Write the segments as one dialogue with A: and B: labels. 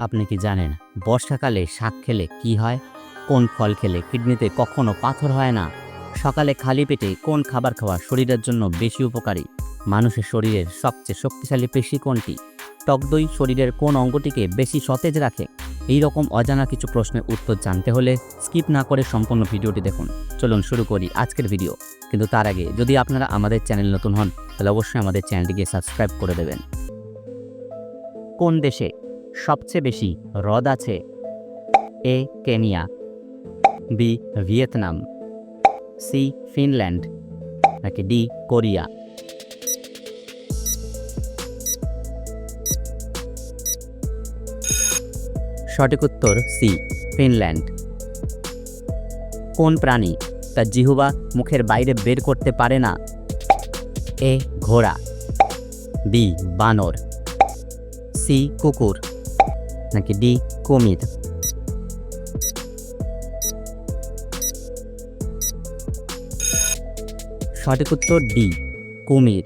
A: আপনি কি জানেন বর্ষাকালে শাক খেলে কি হয়? কোন ফল খেলে কিডনিতে কখনো পাথর হয় না? সকালে খালি পেটে কোন খাবার খাওয়া শরীরের জন্য বেশি উপকারী? মানুষের শরীরের সবচেয়ে শক্তিশালী পেশি কোনটি? টক দই শরীরের কোন অঙ্গটিকে বেশি সতেজ রাখে? এই রকম অজানা কিছু প্রশ্নের উত্তর জানতে হলে স্কিপ না করে সম্পূর্ণ ভিডিওটি দেখুন। চলুন শুরু করি আজকের ভিডিও। কিন্তু তার আগে যদি আপনারা আমাদের চ্যানেল নতুন হন, তাহলে অবশ্যই আমাদের চ্যানেলটিকে সাবস্ক্রাইব করে দেবেন। কোন দেশে সবচেয়ে বেশি হ্রদ আছে A, Kenya, B, Vietnam, C, Finland, নাকি ডি, কোরিয়া। সঠিক উত্তর সি, ফিনল্যান্ড। কোন প্রাণী তার জিহুবা মুখের বাইরে বের করতে পারে না? এ, ঘোড়া, বি, বানর, সি, কুকুর। নাকি ডি, কুমির? সঠিক উত্তর ডি, কুমির।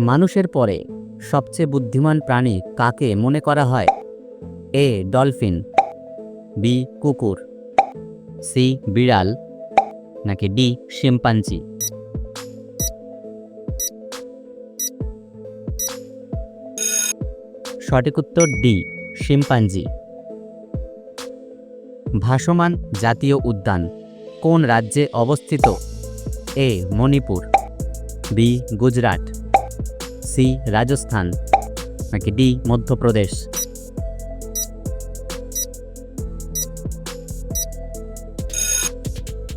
A: মানুষের পরে সবচেয়ে বুদ্ধিমান প্রাণী কাকে মনে করা হয়? A, dolphin. বি, কুকুর। সি, বিড়াল। নাকি ডি, শিম্পাঞ্জি। সঠিক উত্তর ডি, শিম্পাঞ্জি। ভাসমান জাতীয় উদ্যান, কোন রাজ্যে অবস্থিত? A, Manipur, B, Gujarat, C, Rajasthan, নাকি ডি, মধ্যপ্রদেশ?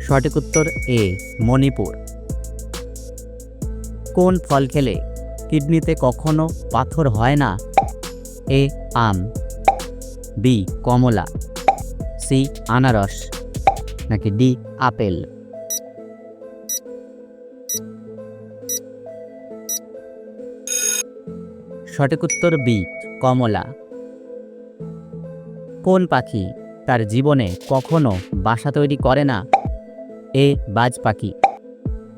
A: সঠিক উত্তর এ, মণিপুর। কোন ফল খেলে কিডনিতে কখনো পাথর হয় না? এ আম। বি কমলা। সি আনারস। নাকি ডি আপেল। সঠিক উত্তর বি কমলা। কোন পাখি তার জীবনে কখনো বাসা তৈরি করে না? এ বাজ পাখি।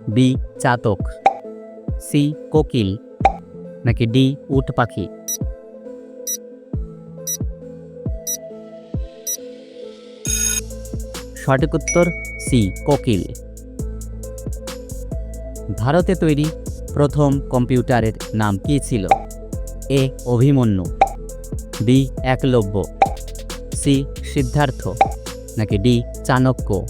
A: বি চাতক। সি কোকিল। নাকি ডি উট পাখি। সঠিক উত্তর সি, কোকিল। ভারতে তৈরি প্রথম কম্পিউটারের নাম কী ছিল? A, Abhimanyu. B, Eklavya. C, Siddharth. নাকি ডি, চাণক্য।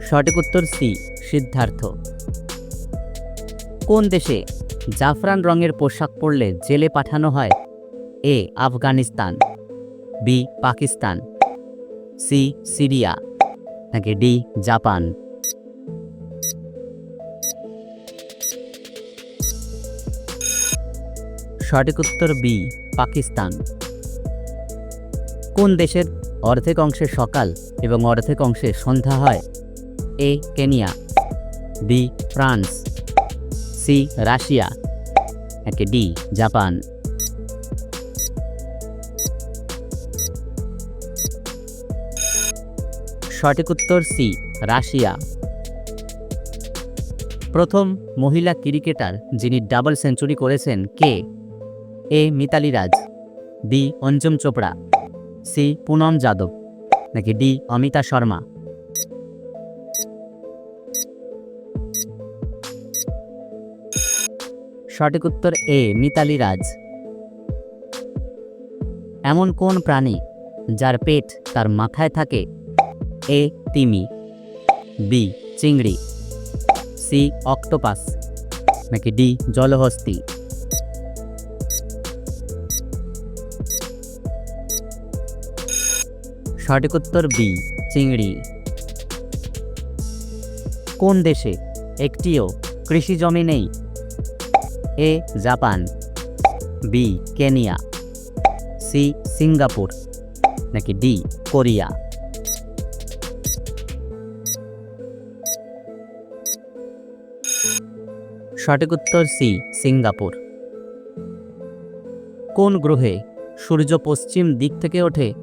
A: সঠিক উত্তর সি, সিদ্ধার্থ। কোন দেশে জাফরান রঙের পোশাক পরলে জেলে পাঠানো হয়? A, Afghanistan. B, Pakistan. C, Syria. নাকি ডি, জাপান। সঠিক উত্তর বি, পাকিস্তান। কোন দেশের অর্ধেক অংশে সকাল এবং অর্ধেক অংশে সন্ধ্যা হয়? A, Kenya. B, France. C, Russia. নাকি ডি, জাপান। সঠিক উত্তর সি, রাশিয়া। প্রথম মহিলা ক্রিকেটার যিনি ডাবল সেঞ্চুরি করেছেন কে? A Mithali Raj B, Anjum Chopra. C, Poonam Yadav. নাকি ডি, অমিতা শর্মা। সঠিক উত্তর এ মিতালি রাজ এমন কোন প্রাণী যার পেট তার মাথায় থাকে এ তিমি। বি, চিংড়ি। C, octopus. নাকি ডি, জলহস্তি। সঠিক উত্তর বি, চিংড়ি। কোন দেশে একটিও কৃষি জমি নেই? A, Japan. B, Kenya. C, Singapore. নাকি ডি, কোরিয়া। সঠিক উত্তর সি, সিঙ্গাপুর। কোন গ্রহে সূর্য পশ্চিম দিক থেকে ওঠে?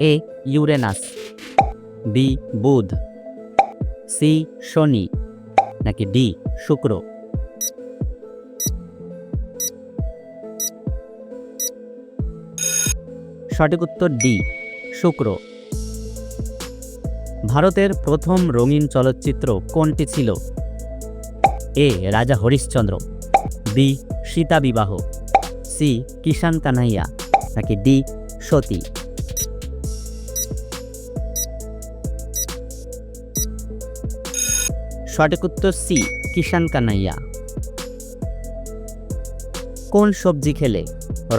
A: A, Uranus. বি, বুধ। সি, শনি। নাকি ডি, শুক্র। সঠিক উত্তর ডি, শুক্র। ভারতের প্রথম রঙিন চলচ্চিত্র কোনটি ছিল? এ রাজা হরিশ্চন্দ্র, বি সীতা বিবাহ, সি কিষান কানাইয়া নাকি ডি সতী। সঠিক উত্তর সি কিষান কানাইয়া কোন সবজি খেলে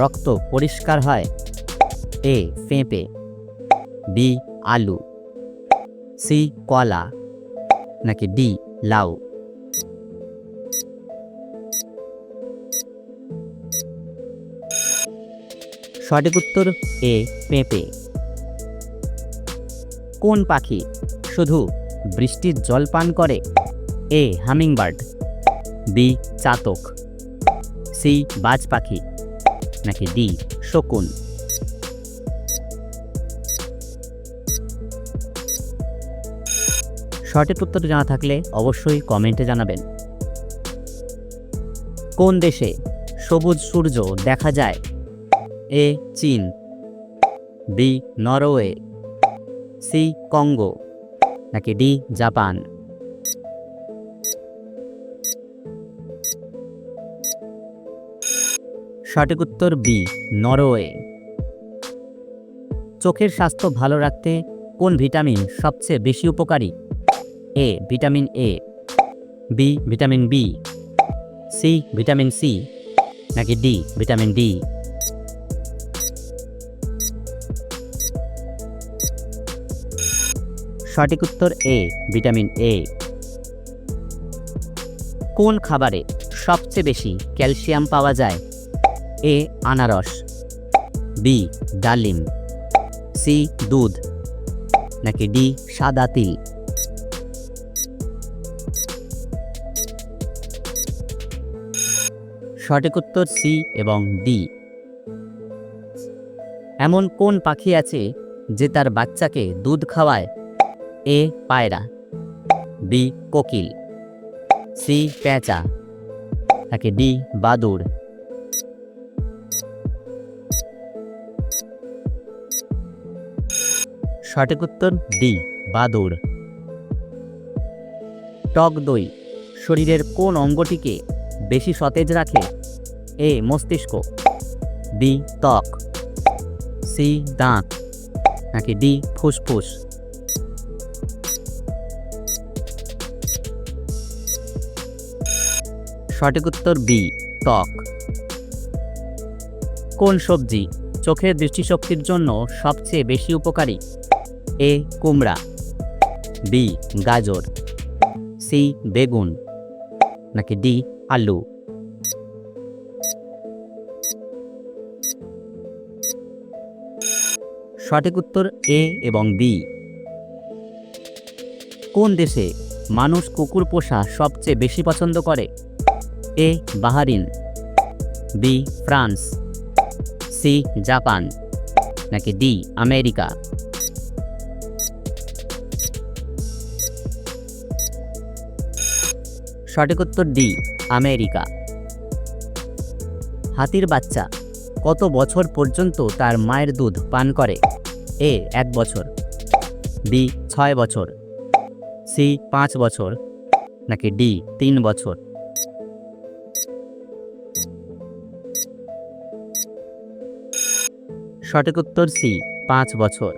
A: রক্ত পরিষ্কার হয়? এ পেঁপে, বি আলু, সি কলা, নাকি ডি লাউ। সঠিক উত্তর এ, পেঁপে। কোন পাখি শুধু বৃষ্টির জল পান করে? A, hummingbird. বি, চাতক। সি, বাজ পাখি। নাকি ডি, শকুন। সঠিক উত্তর জানা থাকলে অবশ্যই কমেন্টে জানাবেন। কোন দেশে সবুজ সূর্য দেখা যায়? এ, চীন। B, Norway. C, Congo. নাকি ডি, জাপান। সঠিক উত্তর বি, নরওয়ে। চোখের স্বাস্থ্য ভালো রাখতে কোন ভিটামিন সবচেয়ে বেশি উপকারী? A, vitamin A. B, vitamin B. C, vitamin C. নাকি ডি, ভিটামিন ডি। সঠিক উত্তর এ, ভিটামিন এ। কোন খাবারে সবচেয়ে বেশি ক্যালসিয়াম পাওয়া যায়? এ, আনারস। বি, ডালিম। সি, দুধ। নাকি ডি, সাদা তিল? সঠিক উত্তর সি এবং ডি। এমন কোন পাখি আছে যে তার বাচ্চাকে দুধ খাওয়ায়? এ পায়রা, বি কোকিল, সি পেঁচা নাকি ডি বাদুর সঠিক উত্তর ডি বাদুর টক দই, শরীরের কোন অঙ্গটিকে বেশি সতেজ রাখে? এ, মস্তিষ্ক, বি, ত্বক, সি, দাঁত, নাকি ডি, ফুসফুস? সঠিক উত্তর বি, ত্বক। কোন সবজি চোখের দৃষ্টিশক্তির জন্য সবচেয়ে বেশি উপকারী? এ, কুমড়া। বি, গাজর। সি, বেগুন। নাকি ডি, আলু। সঠিক উত্তর এ এবং বি। কোন দেশে মানুষ কুকুর পোষা সবচেয়ে বেশি পছন্দ করে? A Bahrain, B France, C Japan, নাকি ডি আমেরিকা? সঠিক উত্তর ডি, আমেরিকা। হাতির বাচ্চা, কত বছর পর্যন্ত তার মায়ের দুধ পান করে? এ, এক বছর। বি, ছয় বছর। সি, পাঁচ বছর। নাকি ডি, তিন বছর। সঠিক উত্তর সি, পাঁচ বছর।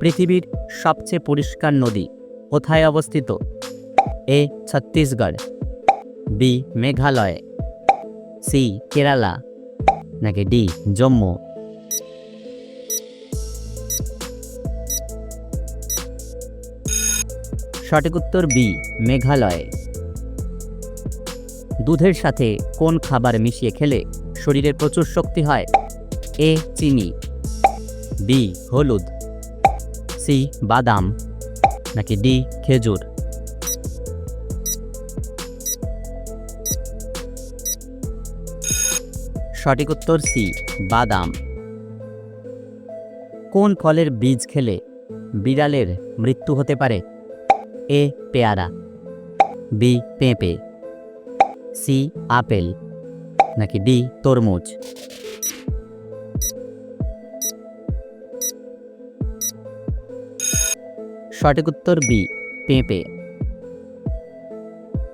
A: পৃথিবীর সবচেয়ে পরিষ্কার নদী কোথায় অবস্থিত? A, Chhattisgarh. B, Meghalaya. C, Kerala. নাকি ডি, জম্মু। সঠিক উত্তর বি, মেঘালয়। দুধের সাথে কোন খাবার মিশিয়ে খেলে শরীরে প্রচুর শক্তি হয়? এ চিনি। বি, হলুদ। সি, বাদাম। নাকি ডি, খেজুর। সঠিক উত্তর সি, বাদাম। কোন ফলের বীজ খেলে বিড়ালের মৃত্যু হতে পারে? এ, পেয়ারা। বি, পেঁপে। C, apple. নাকি ডি, তরমুজ। সঠিক উত্তর বি, পেঁপে।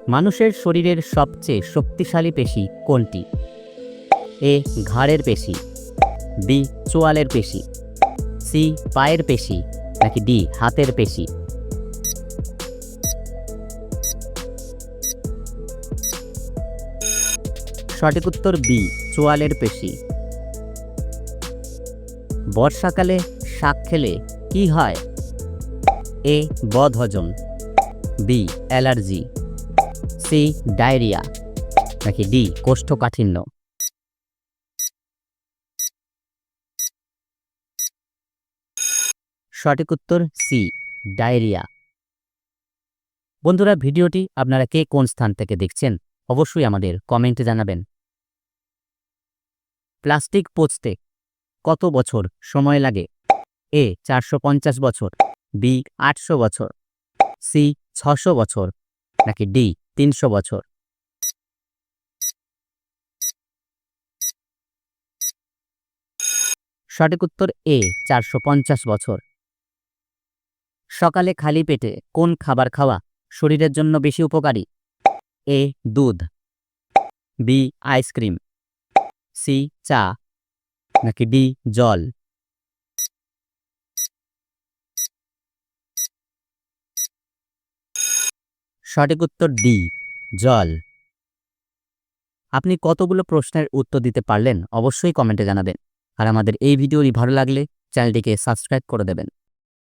A: মানুষের শরীরের সবচেয়ে শক্তিশালী পেশি কোনটি? এ, ঘাড়ের পেশি। বি, চোয়ালের পেশি। সি, পায়ের পেশি নাকি ডি, হাতের পেশি? সঠিক উত্তর বি, চোয়ালের পেশি। বর্ষাকালে শাক খেলে কি হয়? এ বদহজম, বি অ্যালার্জি, সি ডায়রিয়া, নাকি ডি কোষ্ঠকাঠিন্য? সঠিক উত্তর সি, ডায়রিয়া। বন্ধুরা, ভিডিওটি আপনারা কে কোন স্থান থেকে দেখছেন অবশ্যই আমাদের কমেন্টে জানাবেন। প্লাস্টিক পচতে কত বছর সময় লাগে? এ চারশো পঞ্চাশ বছর বি, আটশো বছর। সি, ছশো বছর। নাকি ডি, তিনশো বছর। সঠিক উত্তর এ, চারশো পঞ্চাশ বছর। সকালে খালি পেটে কোন খাবার খাওয়া শরীরের জন্য বেশি উপকারী? এ, দুধ। B, ice cream. সি, চা। নাকি ডি, জল। সঠিক উত্তর ডি, জল। আপনি কতগুলো প্রশ্নের উত্তর দিতে পারলেন, অবশ্যই কমেন্টে জানাবেন। আর আমাদের এই ভিডিওটি ভালো লাগলে চ্যানেলটিকে সাবস্ক্রাইব করে দেবেন।